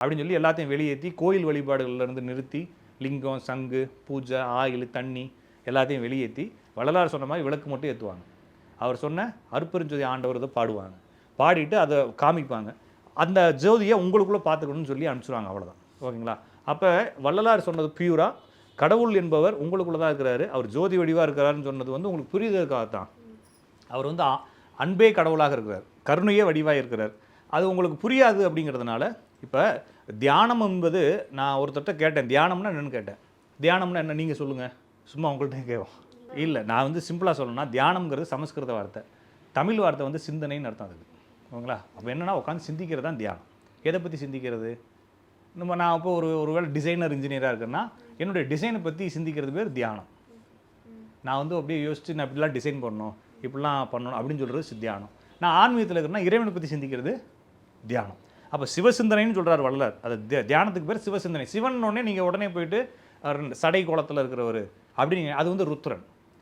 அப்படின்னு சொல்லி எல்லாத்தையும் வெளியேற்றி கோயில் வழிபாடுகள்லேருந்து நிறுத்தி லிங்கம் சங்கு பூஜை ஆயில் தண்ணி எல்லாத்தையும் வெளியேற்றி வள்ளலார் சொன்ன மாதிரி விளக்கு மட்டும் ஏற்றுவாங்க அவர் சொன்ன அருப்பெருஞ்சோதி ஆண்டவர் இதை பாடுவாங்க. பாடிட்டு அதை காமிப்பாங்க. அந்த ஜோதியை உங்களுக்குள்ளே பார்த்துக்கணும்னு சொல்லி அனுப்பிச்சிடுவாங்க அவ்வளோதான் ஓகேங்களா? அப்போ வள்ளலார் சொன்னது பியூராக கடவுள் என்பவர் உங்களுக்குள்ளே தான் இருக்கிறாரு. அவர் ஜோதி வடிவாக இருக்கிறாருன்னு சொன்னது வந்து உங்களுக்கு புரியுதற்காக தான் அவர் வந்து அன்பே கடவுளாக இருக்கிறார். கருணையே வடிவாக இருக்கிறார். அது உங்களுக்கு புரியாது அப்படிங்கிறதுனால இப்போ தியானம் என்பது நான் ஒருத்தர்கிட்ட கேட்டேன் தியானம்னா என்னென்னு கேட்டேன். தியானம்னா என்ன? நீங்கள் சொல்லுங்கள் சும்மா உங்கள்கிட்ட கேட்கும் இல்லை நான் வந்து சிம்பிளாக சொல்லணும்னா தியானம்ங்கிறது சமஸ்கிருத வார்த்தை. தமிழ் வார்த்தை வந்து சிந்தனைன்னு அர்த்தம் அதுக்கு ஓகேங்களா? அப்போ என்னென்னா உட்காந்து சிந்திக்கிறது தான் தியானம். எதை பற்றி சிந்திக்கிறது? நம்ம நான் இப்போ ஒரு ஒரு வேளை டிசைனர் இன்ஜினியராக இருக்கேன்னா என்னுடைய டிசைனை பற்றி சிந்திக்கிறது பேர் தியானம். நான் வந்து அப்படியே யோசிச்சு நான் இப்படிலாம் டிசைன் பண்ணணும் இப்படிலாம் பண்ணணும் அப்படின்னு சொல்கிறது தியானம். நான் ஆன்மீகத்தில் இருக்கிறேன்னா இறைவனை பற்றி சிந்திக்கிறது தியானம். அப்போ சிவசிந்தனைன்னு சொல்கிறார் வள்ளலார். அது தியானத்துக்கு பேர் சிவசிந்தனை. சிவன் உடனே நீங்கள் உடனே போயிட்டு சடை கோலத்தில் இருக்கிறவர். அப்படின்னு அது வந்து ருத்ரன்.